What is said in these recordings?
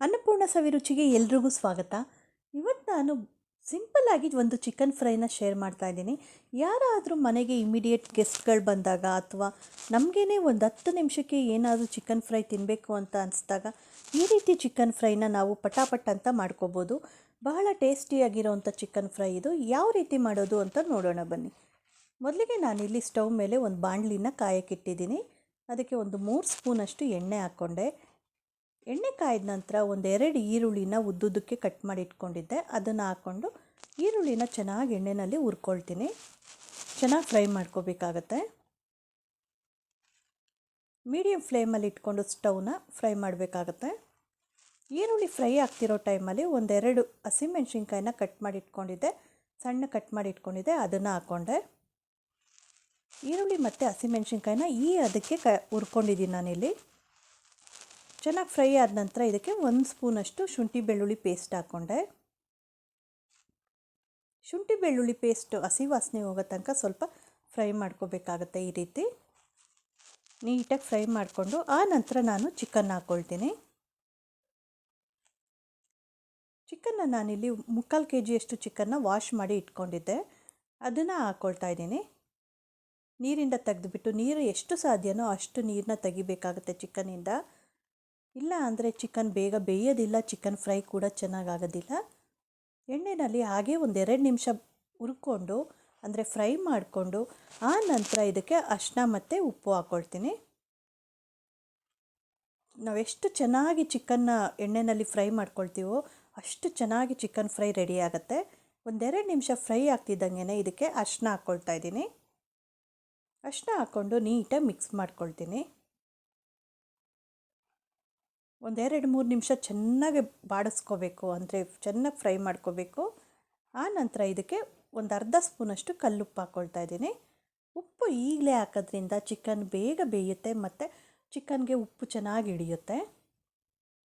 ಅನ್ನಪೂರ್ಣ ಸವಿರುಚಿಗೆ ಎಲ್ರಿಗೂ ಸ್ವಾಗತ. ಇವತ್ತು ನಾನು ಸಿಂಪಲ್ಲಾಗಿ ಒಂದು ಚಿಕನ್ ಫ್ರೈನ ಶೇರ್ ಮಾಡ್ತಾ ಇದ್ದೀನಿ. ಯಾರಾದರೂ ಮನೆಗೆ ಇಮಿಡಿಯೇಟ್ ಗೆಸ್ಟ್ಗಳು ಬಂದಾಗ ಅಥವಾ ನಮಗೇನೆ ಒಂದು ಹತ್ತು ನಿಮಿಷಕ್ಕೆ ಏನಾದರೂ ಚಿಕನ್ ಫ್ರೈ ತಿನ್ನಬೇಕು ಅಂತ ಅನಿಸಿದಾಗ ಈ ರೀತಿ ಚಿಕನ್ ಫ್ರೈನ ನಾವು ಪಟಾಪಟ್ ಅಂತ ಮಾಡ್ಕೋಬೋದು. ಬಹಳ ಟೇಸ್ಟಿಯಾಗಿರೋವಂಥ ಚಿಕನ್ ಫ್ರೈ ಇದು. ಯಾವ ರೀತಿ ಮಾಡೋದು ಅಂತ ನೋಡೋಣ ಬನ್ನಿ. ಮೊದಲಿಗೆ ನಾನಿಲ್ಲಿ ಸ್ಟವ್ ಮೇಲೆ ಒಂದು ಬಾಣಲಿನ ಕಾಯಕ್ಕಿಟ್ಟಿದ್ದೀನಿ ಅದಕ್ಕೆ ಒಂದು ಮೂರು ಸ್ಪೂನಷ್ಟು ಎಣ್ಣೆ ಹಾಕ್ಕೊಂಡೆ. ಎಣ್ಣೆ ಕಾಯ್ದ ನಂತರ ಒಂದೆರಡು ಈರುಳ್ಳಿನ ಉದ್ದುದ್ದಕ್ಕೆ ಕಟ್ ಮಾಡಿ ಇಟ್ಕೊಂಡಿದ್ದೆ. ಅದನ್ನು ಹಾಕ್ಕೊಂಡು ಈರುಳ್ಳಿನ ಚೆನ್ನಾಗಿ ಎಣ್ಣೆಯಲ್ಲಿ ಹುರ್ಕೊಳ್ತೀನಿ. ಚೆನ್ನಾಗಿ ಫ್ರೈ ಮಾಡ್ಕೋಬೇಕಾಗತ್ತೆ. ಮೀಡಿಯಮ್ ಫ್ಲೇಮಲ್ಲಿ ಇಟ್ಕೊಂಡು ಸ್ಟವ್ನ ಫ್ರೈ ಮಾಡಬೇಕಾಗತ್ತೆ. ಈರುಳ್ಳಿ ಫ್ರೈ ಆಗ್ತಿರೋ ಟೈಮಲ್ಲಿ ಒಂದೆರಡು ಹಸಿಮೆಣ್ಸಿನ್ಕಾಯಿನ ಕಟ್ ಮಾಡಿ ಇಟ್ಕೊಂಡಿದ್ದೆ. ಸಣ್ಣ ಕಟ್ ಮಾಡಿ ಇಟ್ಕೊಂಡಿದ್ದೆ. ಅದನ್ನು ಹಾಕ್ಕೊಂಡೆ ಈರುಳ್ಳಿ ಮತ್ತು ಹಸಿಮೆಣ್ಸಿನ್ಕಾಯಿನ ಈ ಅದಕ್ಕೆ ಕ, ಹುರ್ಕೊಂಡಿದ್ದೀನಿ ನಾನಿಲ್ಲಿ. ಚೆನ್ನಾಗಿ ಫ್ರೈ ಆದ ನಂತರ ಇದಕ್ಕೆ ಒಂದು ಸ್ಪೂನಷ್ಟು ಶುಂಠಿ ಬೆಳ್ಳುಳ್ಳಿ ಪೇಸ್ಟ್ ಹಾಕ್ಕೊಂಡೆ. ಶುಂಠಿ ಬೆಳ್ಳುಳ್ಳಿ ಪೇಸ್ಟ್ ಹಸಿ ವಾಸನೆ ಹೋಗೋ ತನಕ ಸ್ವಲ್ಪ ಫ್ರೈ ಮಾಡ್ಕೋಬೇಕಾಗತ್ತೆ ಈ ರೀತಿ. ನೀಟಾಗಿ ಫ್ರೈ ಮಾಡಿಕೊಂಡು ಆ ನಂತರ ನಾನು ಚಿಕನ್ ಹಾಕ್ಕೊಳ್ತೀನಿ. ಚಿಕನ್ನ ನಾನಿಲ್ಲಿ ಮುಕ್ಕಾಲು ಕೆ ಜಿಯಷ್ಟು ಚಿಕನ್ನ ವಾಶ್ ಮಾಡಿ ಇಟ್ಕೊಂಡಿದ್ದೆ. ಅದನ್ನು ಹಾಕ್ಕೊಳ್ತಾ ಇದ್ದೀನಿ. ನೀರಿಂದ ತೆಗೆದುಬಿಟ್ಟು ನೀರು ಎಷ್ಟು ಸಾಧ್ಯನೋ ಅಷ್ಟು ನೀರನ್ನ ತೆಗಿಬೇಕಾಗುತ್ತೆ ಚಿಕನಿಂದ ಇಲ್ಲ ಅಂದರೆ ಚಿಕನ್ ಬೇಗ ಬೇಯೋದಿಲ್ಲ ಚಿಕನ್ ಫ್ರೈ ಕೂಡ ಚೆನ್ನಾಗಾಗೋದಿಲ್ಲ. ಎಣ್ಣೆಯಲ್ಲಿ ಹಾಗೆ ಒಂದೆರಡು ನಿಮಿಷ ಹುರ್ಕೊಂಡು, ಅಂದರೆ ಫ್ರೈ ಮಾಡಿಕೊಂಡು, ಆ ನಂತರ ಇದಕ್ಕೆ ಅರಿಶಿನ ಮತ್ತು ಉಪ್ಪು ಹಾಕ್ಕೊಳ್ತೀನಿ ನಾವೆಷ್ಟು ಚೆನ್ನಾಗಿ ಚಿಕನ್ನ ಎಣ್ಣೆಯಲ್ಲಿ ಫ್ರೈ ಮಾಡ್ಕೊಳ್ತೀವೋ ಅಷ್ಟು ಚೆನ್ನಾಗಿ ಚಿಕನ್ ಫ್ರೈ ರೆಡಿ ಆಗುತ್ತೆ. ಒಂದೆರಡು ನಿಮಿಷ ಫ್ರೈ ಆಗ್ತಿದ್ದಂಗೆ ಇದಕ್ಕೆ ಅರಿಶಿನ ಹಾಕ್ಕೊಳ್ತಾ ಇದ್ದೀನಿ. ಅರಿಶಿನ ಹಾಕ್ಕೊಂಡು ನೀಟಾಗಿ ಮಿಕ್ಸ್ ಮಾಡ್ಕೊಳ್ತೀನಿ. ಒಂದೆರಡು ಮೂರು ನಿಮಿಷ ಚೆನ್ನಾಗಿ ಬಾಡಿಸ್ಕೋಬೇಕು, ಅಂದರೆ ಚೆನ್ನಾಗಿ ಫ್ರೈ ಮಾಡ್ಕೋಬೇಕು. ಆ ನಂತರ ಇದಕ್ಕೆ ಒಂದು ಅರ್ಧ ಸ್ಪೂನಷ್ಟು ಕಲ್ಲುಪ್ಪು ಹಾಕ್ಕೊಳ್ತಾ ಇದ್ದೀನಿ. ಉಪ್ಪು ಈಗಲೇ ಹಾಕೋದ್ರಿಂದ ಚಿಕನ್ ಬೇಗ ಬೇಯುತ್ತೆ, ಮತ್ತು ಚಿಕನ್ಗೆ ಉಪ್ಪು ಚೆನ್ನಾಗಿ ಹಿಡಿಯುತ್ತೆ.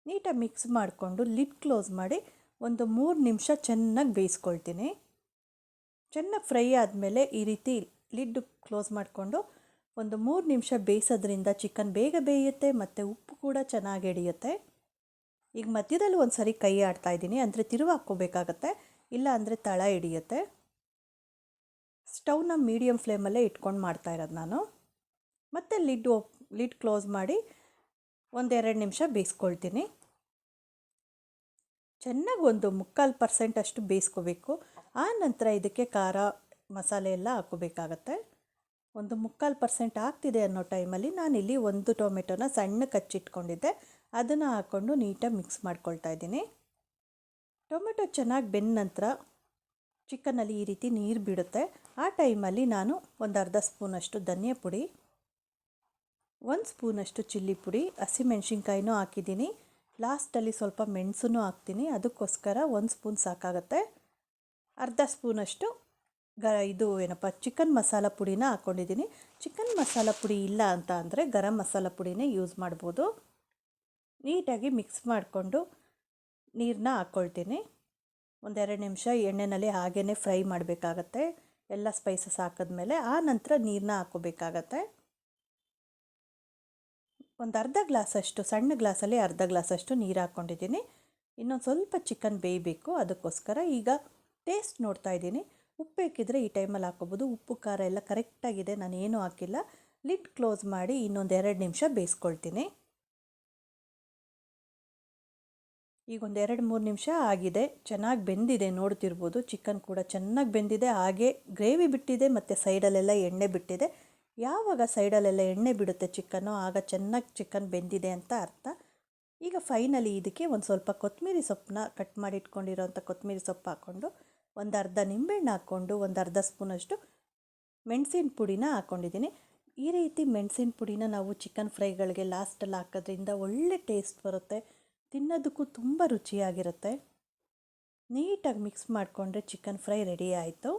ನೀಟಾಗಿ ಮಿಕ್ಸ್ ಮಾಡಿಕೊಂಡು ಲಿಡ್ ಕ್ಲೋಸ್ ಮಾಡಿ ಒಂದು ಮೂರು ನಿಮಿಷ ಚೆನ್ನಾಗಿ ಬೇಯಿಸ್ಕೊಳ್ತೀನಿ. ಚೆನ್ನಾಗಿ ಫ್ರೈ ಆದಮೇಲೆ ಈ ರೀತಿ ಲಿಡ್ ಕ್ಲೋಸ್ ಮಾಡಿಕೊಂಡು ಒಂದು ಮೂರು ನಿಮಿಷ ಬೇಯಿಸೋದ್ರಿಂದ ಚಿಕನ್ ಬೇಗ ಬೇಯುತ್ತೆ ಮತ್ತು ಉಪ್ಪು ಕೂಡ ಚೆನ್ನಾಗಿ ಹಿಡಿಯುತ್ತೆ ಈಗ ಮಧ್ಯದಲ್ಲಿ ಒಂದು ಸರಿ ಕೈ ಆಡ್ತಾ ಇದ್ದೀನಿ. ಅಂದರೆ ತಿರುವು ಹಾಕ್ಕೋಬೇಕಾಗತ್ತೆ. ಇಲ್ಲ ಅಂದರೆ ತಳ ಹಿಡಿಯುತ್ತೆ ಸ್ಟೌವ್ನ ಮೀಡಿಯಮ್ ಫ್ಲೇಮಲ್ಲೇ ಇಟ್ಕೊಂಡು ಮಾಡ್ತಾ ಇರೋದು ನಾನು. ಮತ್ತು ಲಿಡ್ ಓಪ್, ಲಿಡ್ ಕ್ಲೋಸ್ ಮಾಡಿ ಒಂದೆರಡು ನಿಮಿಷ ಬೇಯಿಸ್ಕೊಳ್ತೀನಿ. ಚೆನ್ನಾಗಿ ಒಂದು ಮುಕ್ಕಾಲು ಪರ್ಸೆಂಟ್ ಅಷ್ಟು ಬೇಯಿಸ್ಕೋಬೇಕು. ಆ ನಂತರ ಇದಕ್ಕೆ ಖಾರ ಮಸಾಲೆ ಎಲ್ಲ ಹಾಕೋಬೇಕಾಗತ್ತೆ ಒಂದು ಮುಕ್ಕಾಲು ಪರ್ಸೆಂಟ್ ಆಗ್ತಿದೆ ಅನ್ನೋ ಟೈಮಲ್ಲಿ ನಾನಿಲ್ಲಿ ಒಂದು ಟೊಮೆಟೊನ ಸಣ್ಣ ಕಚ್ಚಿಟ್ಕೊಂಡಿದ್ದೆ ಅದನ್ನು ಹಾಕ್ಕೊಂಡು ನೀಟಾಗಿ ಮಿಕ್ಸ್ ಮಾಡ್ಕೊಳ್ತಾ ಇದ್ದೀನಿ. ಟೊಮೆಟೊ ಚೆನ್ನಾಗಿ ಬೆಂದ ನಂತರ ಚಿಕನಲ್ಲಿ ಈ ರೀತಿ ನೀರು ಬಿಡುತ್ತೆ. ಆ ಟೈಮಲ್ಲಿ ನಾನು ಒಂದು ಅರ್ಧ ಸ್ಪೂನಷ್ಟು ಧನಿಯಾ ಪುಡಿ, ಒಂದು ಸ್ಪೂನಷ್ಟು ಚಿಲ್ಲಿ ಪುಡಿ ಹಸಿಮೆಣ್ಸಿನ್ಕಾಯಿನೂ ಹಾಕಿದ್ದೀನಿ. ಲಾಸ್ಟಲ್ಲಿ ಸ್ವಲ್ಪ ಮೆಣಸನ್ನು ಹಾಕ್ತೀನಿ. ಅದಕ್ಕೋಸ್ಕರ ಒಂದು ಸ್ಪೂನ್ ಸಾಕಾಗುತ್ತೆ. ಅರ್ಧ ಸ್ಪೂನಷ್ಟು ಗ, ಇದು ಏನಪ್ಪ, ಚಿಕನ್ ಮಸಾಲ ಪುಡಿನ ಹಾಕ್ಕೊಂಡಿದ್ದೀನಿ ಚಿಕನ್ ಮಸಾಲ ಪುಡಿ ಇಲ್ಲ ಅಂತ ಅಂದರೆ ಗರಂ ಮಸಾಲ ಪುಡಿನೇ ಯೂಸ್ ಮಾಡ್ಬೋದು. ನೀಟಾಗಿ ಮಿಕ್ಸ್ ಮಾಡಿಕೊಂಡು ನೀರನ್ನ ಹಾಕ್ಕೊಳ್ತೀನಿ ಒಂದೆರಡು ನಿಮಿಷ ಎಣ್ಣೆನಲ್ಲಿ ಹಾಗೇ ಫ್ರೈ ಮಾಡಬೇಕಾಗತ್ತೆ. ಎಲ್ಲ ಸ್ಪೈಸಸ್ ಹಾಕಿದ್ಮೇಲೆ ಆ ನಂತರ ನೀರನ್ನ ಹಾಕೋಬೇಕಾಗತ್ತೆ. ಒಂದು ಅರ್ಧ ಗ್ಲಾಸಷ್ಟು, ಸಣ್ಣ ಗ್ಲಾಸಲ್ಲಿ ಅರ್ಧ ಗ್ಲಾಸಷ್ಟು ನೀರು ಹಾಕ್ಕೊಂಡಿದ್ದೀನಿ ಇನ್ನೊಂದು ಸ್ವಲ್ಪ ಚಿಕನ್ ಬೇಯಬೇಕು. ಅದಕ್ಕೋಸ್ಕರ ಈಗ ಟೇಸ್ಟ್ ನೋಡ್ತಾ ಇದ್ದೀನಿ. ಉಪ್ಪು ಹಾಕಿದ್ರೆ ಈ ಟೈಮಲ್ಲಿ ಹಾಕೋಬೋದು ಉಪ್ಪು, ಖಾರ ಎಲ್ಲ ಕರೆಕ್ಟಾಗಿದೆ. ನಾನು ಏನೂ ಹಾಕಿಲ್ಲ. ಲಿಡ್ ಕ್ಲೋಸ್ ಮಾಡಿ ಇನ್ನೊಂದು ಎರಡು ನಿಮಿಷ ಬೇಯಿಸ್ಕೊಳ್ತೀನಿ. ಈಗ ಒಂದು ಎರಡು ಮೂರು ನಿಮಿಷ ಆಗಿದೆ. ಚೆನ್ನಾಗಿ ಬೆಂದಿದೆ, ನೋಡ್ತಿರ್ಬೋದು. ಚಿಕನ್ ಕೂಡ ಚೆನ್ನಾಗಿ ಬೆಂದಿದೆ. ಹಾಗೆ ಗ್ರೇವಿ ಬಿಟ್ಟಿದೆ, ಮತ್ತು ಸೈಡಲ್ಲೆಲ್ಲ ಎಣ್ಣೆ ಬಿಟ್ಟಿದೆ. ಯಾವಾಗ ಸೈಡಲ್ಲೆಲ್ಲ ಎಣ್ಣೆ ಬಿಡುತ್ತೆ ಚಿಕನ್ನು? ಆಗ ಚೆನ್ನಾಗಿ ಚಿಕನ್ ಬೆಂದಿದೆ ಅಂತ ಅರ್ಥ. ಈಗ ಫೈನಲಿ ಇದಕ್ಕೆ ಒಂದು ಸ್ವಲ್ಪ ಕೊತ್ತಂಬರಿ ಸೊಪ್ಪನ್ನ ಕಟ್ ಮಾಡಿ ಇಟ್ಕೊಂಡಿರೋಂಥ ಕೊತ್ತಂಬರಿ ಸೊಪ್ಪು ಹಾಕ್ಕೊಂಡು ಒಂದು ಅರ್ಧ ನಿಂಬೆಹಣ್ಣು ಹಾಕ್ಕೊಂಡು ಒಂದು ಅರ್ಧ ಸ್ಪೂನಷ್ಟು ಮೆಣಸಿನ ಪುಡಿನ ಹಾಕ್ಕೊಂಡಿದ್ದೀನಿ ಈ ರೀತಿ ಮೆಣಸಿನ ಪುಡಿನ ನಾವು ಚಿಕನ್ ಫ್ರೈಗಳಿಗೆ ಲಾಸ್ಟಲ್ಲಿ ಹಾಕೋದ್ರಿಂದ ಒಳ್ಳೆ ಟೇಸ್ಟ್ ಬರುತ್ತೆ. ತಿನ್ನೋದಕ್ಕೂ ತುಂಬ ರುಚಿಯಾಗಿರುತ್ತೆ. ನೀಟಾಗಿ ಮಿಕ್ಸ್ ಮಾಡಿಕೊಂಡ್ರೆ ಚಿಕನ್ ಫ್ರೈ ರೆಡಿ ಆಯಿತು.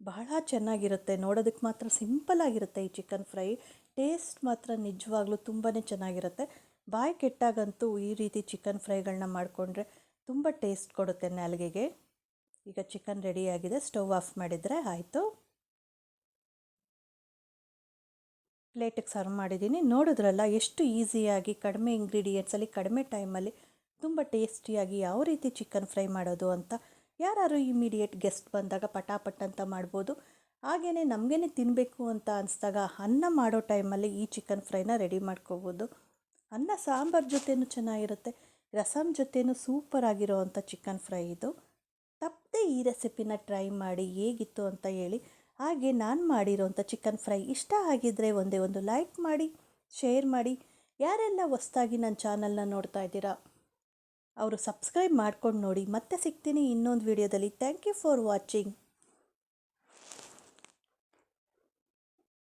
ಬಹಳ ಚೆನ್ನಾಗಿರುತ್ತೆ. ನೋಡೋದಕ್ಕೆ ಮಾತ್ರ ಸಿಂಪಲ್ ಆಗಿರುತ್ತೆ ಈ ಚಿಕನ್ ಫ್ರೈ. ಟೇಸ್ಟ್ ಮಾತ್ರ ನಿಜವಾಗ್ಲೂ ತುಂಬಾ ಚೆನ್ನಾಗಿರುತ್ತೆ. ಬಾಯಿ ಕೆಟ್ಟಾಗಂತೂ ಈ ರೀತಿ ಚಿಕನ್ ಫ್ರೈಗಳನ್ನ ಮಾಡಿಕೊಂಡ್ರೆ ತುಂಬ ಟೇಸ್ಟ್ ಕೊಡುತ್ತೆ ನಾಲ್ಗೆಗೆ. ಈಗ ಚಿಕನ್ ರೆಡಿಯಾಗಿದೆ ಸ್ಟವ್ ಆಫ್ ಮಾಡಿದರೆ ಆಯಿತು. ಪ್ಲೇಟಿಗೆ ಸರ್ವ್ ಮಾಡಿದ್ದೀನಿ. ನೋಡಿದ್ರಲ್ಲ, ಎಷ್ಟು ಈಸಿಯಾಗಿ ಕಡಿಮೆ ಇಂಗ್ರೀಡಿಯೆಂಟ್ಸಲ್ಲಿ ಕಡಿಮೆ ಟೈಮಲ್ಲಿ ತುಂಬ ಟೇಸ್ಟಿಯಾಗಿ ಯಾವ ರೀತಿ ಚಿಕನ್ ಫ್ರೈ ಮಾಡೋದು ಅಂತ ಯಾರು ಇಮಿಡಿಯೇಟ್ ಗೆಸ್ಟ್ ಬಂದಾಗ ಪಟಾಪಟ್ ಅಂತ ಮಾಡ್ಬೋದು. ಹಾಗೆಯೇ ನಮಗೇನೆ ತಿನ್ನಬೇಕು ಅಂತ ಅನಿಸ್ದಾಗ ಅನ್ನ ಮಾಡೋ ಟೈಮಲ್ಲಿ ಈ ಚಿಕನ್ ಫ್ರೈನ ರೆಡಿ ಮಾಡ್ಕೋಬೋದು. ಅನ್ನ ಸಾಂಬಾರು ಜೊತೆಯೂ ಚೆನ್ನಾಗಿರುತ್ತೆ. ರಸಮ್ ಜೊತೆನೂ ಸೂಪರ್ ಆಗಿರೋ ಅಂಥ ಚಿಕನ್ ಫ್ರೈ ಇದು. ತಪ್ಪದೆ ಈ ರೆಸಿಪಿನ ಟ್ರೈ ಮಾಡಿ ಹೇಗಿತ್ತು ಅಂತ ಹೇಳಿ. ಹಾಗೆ ನಾನು ಮಾಡಿರೋವಂಥ ಚಿಕನ್ ಫ್ರೈ ಇಷ್ಟ ಆಗಿದ್ದರೆ ಒಂದೇ ಒಂದು ಲೈಕ್ ಮಾಡಿ ಶೇರ್ ಮಾಡಿ. ಯಾರೆಲ್ಲ ಹೊಸ್ದಾಗಿ ನನ್ನ ಚಾನಲ್ನ ನೋಡ್ತಾ ಇದ್ದೀರಾ, ಅವರು ಸಬ್ಸ್ಕ್ರೈಬ್ ಮಾಡ್ಕೊಂಡು ನೋಡಿ. ಮತ್ತೆ ಸಿಗ್ತೀನಿ ಇನ್ನೊಂದು ವಿಡಿಯೋದಲ್ಲಿ ಥ್ಯಾಂಕ್ ಯು ಫಾರ್ ವಾಚಿಂಗ್